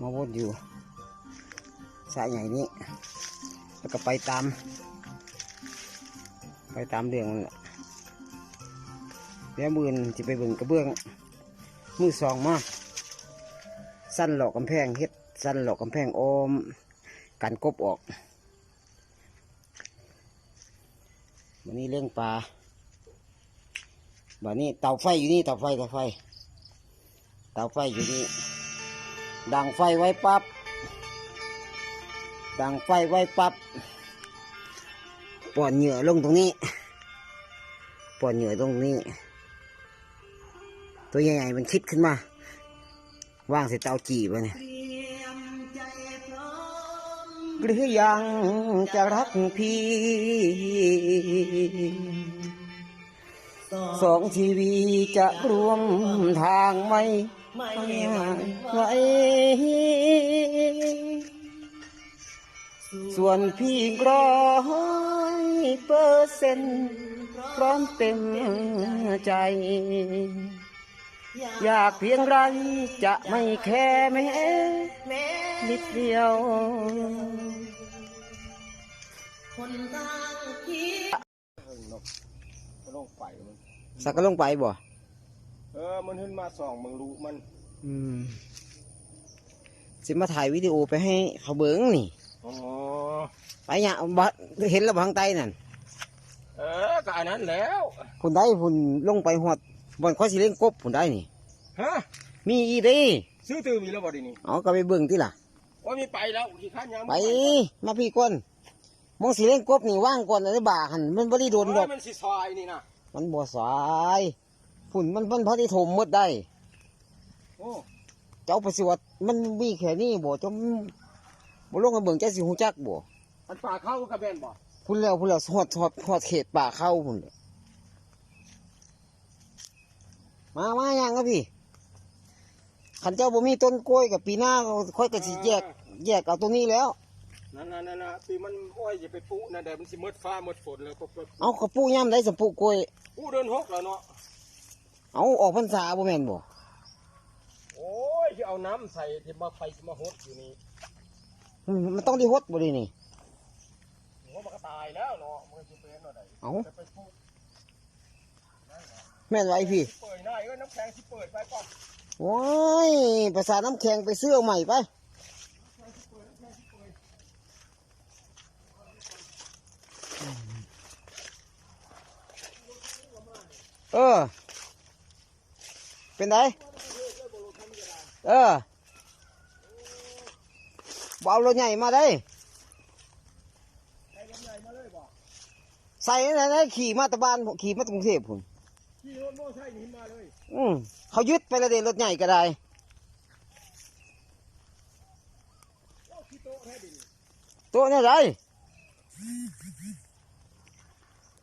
มาวนอยู่สายใหญ่นี้ แล้วก็ไปตาม ไปตามเรื่องนั่นแหละแล้วมือนจะไปเบิ่งกระเบื้อง มือสองมาสั้นหลอกกำแพงเฮ็ดสั้นหลอกกำแพงโอมกันกบออกวันนี้เลี้ยงปลาวันนี้เตาไฟอยู่นี่เตาไฟเตาไฟเตาไฟอยู่นี่ ดังไฟไว้ปับ๊บดังไฟไว้ปับ๊บป่อนเหยื่อลงตรงนี้ป่อนเหยื่อตรงนี้ ตัวใหญ่ๆมันคิดขึ้นมา ว่างใส่เตาจีบเนี่ยหรือยังจะรักพี่ สองชีวีจะรวมทางไหม ไม่ไหวส่วนพี่ร้อยเปอร์เซ็นต์พร้อมเต็มใจ อยากเพียงไรจะไม่แค่แม้นิดเดียวลงไปมันสักก็ลงไปบ่ เออ มันขึ้นมาส่องมึงรู้มัน อืมสิมาถ่ายวิดีโอไปให้เขาเบิ้งนี่ อ๋อ ไปเนี่ยบ่เห็นแล้วบทางใต้นั่น เออก็อันนั้นแล้วผุนได้ผุนลงไปหอดบอนข้อสิเล่งกบผุนได้นี่ ฮะมีอีเด้ซื้อตือมีแล้วบ่ดีนี่เอาก็ไปเบิ่งที่ล่ะ ว่ามีไปแล้วขี้ข้านยังไป มาพี่ก้นมองสิเล่งกบนี่ว่างก่อนอันนี้บ่าหันมันบ่ได้โดนดอกโยมันสิซอยนี่นะมันบ่สาย ฝุ่นมันมันพอที่ถมหมดได้ โอ้เจ้าประสิวัติมันมีแค่นี้บ่จมบ่ลงมาเบิ่งใจสิฮู้จักบ่อันป่าเข้ากระเบนบ่พุ่นแล้วพุ่นแล้วฮอดฮอดฮอดเขตป่าเข้าพุ่นแหละมามายังครับพี่ขันเจ้าบ่มีต้นกล้วยกับปีหน้าก็ค่อยก็สิแยก แยกเอาตรงนี้แล้วนั่นนั่นนั่นนะปีมันโอ้ยอย่าไปปุ๊นะเดี๋ยวมันสิหมดฟ้าหมดฝนแล้วก็ก็เอากระปูย่ำได้สมปูกล้วยอู้เดินหกแล้วเนาะ เอาออกพรรษาบ่แม่นบ่โอ้ยที่เอาน้ำใส่ที่มาไฟสิมาหดอยู่นี่อืมมันต้องได้ฮดบ่ดีนี่หัวมันก็ตายแล้วเนาะมันจะเป็นอะไรเอาจะไปปุ๊แม่นไว้พี่เปิดหน้าเอ้ยน้ำแข็งสิเปิดไปก่อนโอ้ยภาษาน้ำแข็งไปซื้อเอาใหม่ไปเออ เป็นไงเออบ่เอารถใหญ่มาได้ ใส่ลำไยมาเลยบ่ใส่ไหนไหนขี่มาแตะบ้านขี่มาจากกรุงเทพผมขี่รถโม่ใส่หนีมาเลยอืมเขายึดไปและเดรถใหญ่ก็ได้โอ้ขี้โต๊ะแท้ดิตัวเนี่ยไร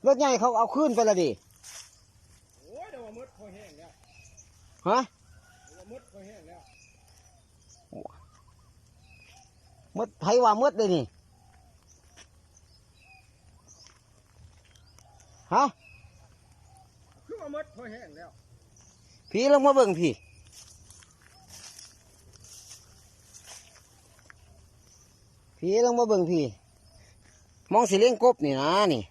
รถใหญ่เขาเอาขึ้นไปและดิ โอ้ยเดี๋ยวว่ามืดคอยแห้งแล้ว ฮะเดี๋ยวว่ามืดคอยแห้งแล้วมดไผว่ามืดเลยนี่ ฮะ คือว่ามืดคอยแห้งแล้วพี่ลงมาเบิ่งพี่พี่ลงมาเบิ่งพี่ มองสิเลี้ยงกบนี่นะนี่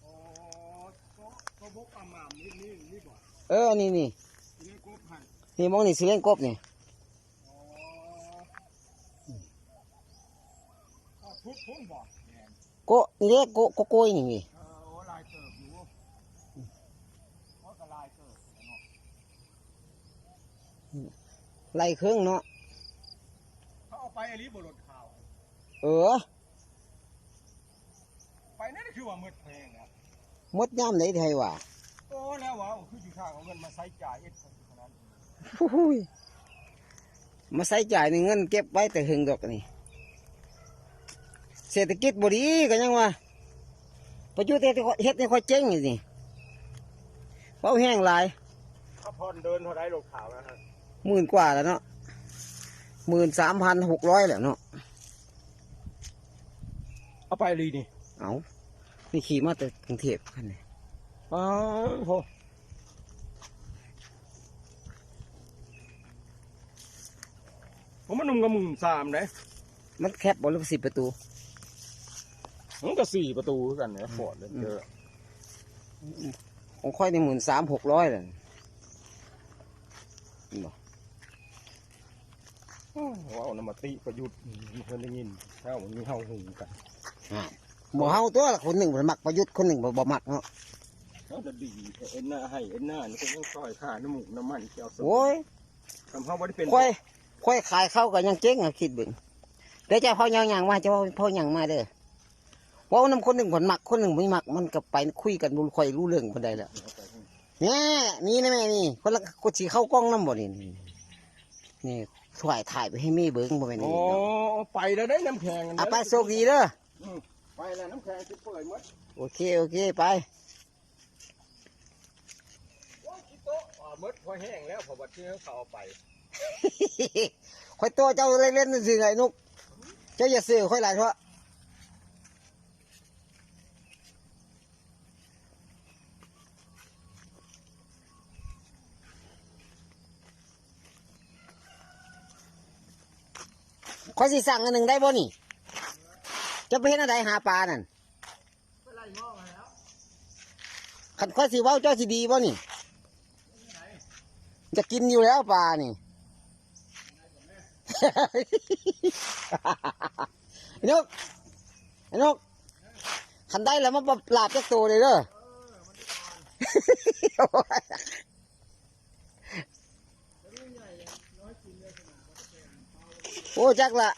โอ้โต๊ะโต๊ะบกอาหมามนี่นี่นี่บ่เออ นี่นี่นี่กบหันนี่มองนี่สิเลี้ยงกบนี่อ๋ออะทุบพุ่งบ่แม่นโกะนี่เรียกโกะโกโกยนี่นี่เออโอ้ลายเติบอยู่โอ้ก็ลายเติบเนาะไล่เครื่องเนาะเขาเอาไปอลิบรถข่าว เออ ไปนั่นคือว่ามืดแพงนะ มดย่ำไหนไทยว่ะโอ้แล้วว่าคืออยู่ข้างเอาเงินมาใช้จ่ายเอ็ดคนขนาดนี้ฮู้ยมาใส่จ่ายในเงินเก็บไว้แต่หึงดอกนี่ เศรษฐกิจบดีก็ยังว่าประยุทธ์เฮ็ดให้ข้อยเฮ็ดให้ค่อยเจ๊งอยู่นี่เบาแห้งหลายถ้าพรเดินเท่าไรรถข่าวนะฮะหมื่นกว่าแล้วเนาะหมื่นสามพันหกร้อยแล้วเนาะเอาไปลีนี่เอา นี่ขี่มาแต่กรุงเทพคันนี้โป้าโหผมมันนุ่มกับหมุนสามเลยมันแคบบอลลูกสิบประตู มันก็สี่ประตูคือกันเนี่ยฟอร์ดเลยเจอของค่อยในหมื่นสามหกร้อยเลยว้าวน้ำมาติประยุทธ์เพิ่นได้ยินเฮามันมีเฮาหูกัน บ่เฮาตัวละคนหนึ่งบ่มักประยุทธ์คนหนึ่งบ่บ่มักเนาะเฮาจะดีเอ็นหน้าให้เอ็นหน้านี่ก็ยังซอยค่าน้ำหมูกน้ำมันเกี่ยวสโอ้ยทำเฮาบ่ได้เป็นค่อยค่อยขายเข้าวก็ยังเจ๊งอะคิดเบิ่งเดี๋ยวเจะพ่อยังยังมาเจะพ่อยังมาเด้อเว่านํคนหนึ่งผลมักคนหนึ่งไม่มัก มันก็ไปคุยกันบ่ค่อยรู้เรื่องปานใดแล้วเนี่ยนี่นะแม่นี่คนละกดสีเข้ากล้องน้ำบ่นี่นี่นี่ถ่ายถ่ายไปให้แม่เบิ่งบ่แม่นโอ้นี่เนาะไปแล้วได้น้ำแข็งอะไปโชคดีเด้อ ไปแล้วน้ำแข็งสิเปิดหมดโอเค โอเค ไปโอ้ยคิโตะอ่าหมดพอแห้งแล้วพอบัดเชื่อเขาเอาไปค่อยตัวเจ้าเล่นๆซื่อๆไงนุก เจ้าอย่าซื้อค่อยหลายเถอะค่อยสิสั่งอันหนึ่งได้บ่นี่ จะไปเห็นอะไรหาปลานั่นขันค่อสิว้าเจ้าสิดีบ่นี่ จะกินอยู่แล้วปลานี่ไอ้นกไอ้นกขันได้แล้วมาปราบจักตัวเลยเด้อโอ้จักละ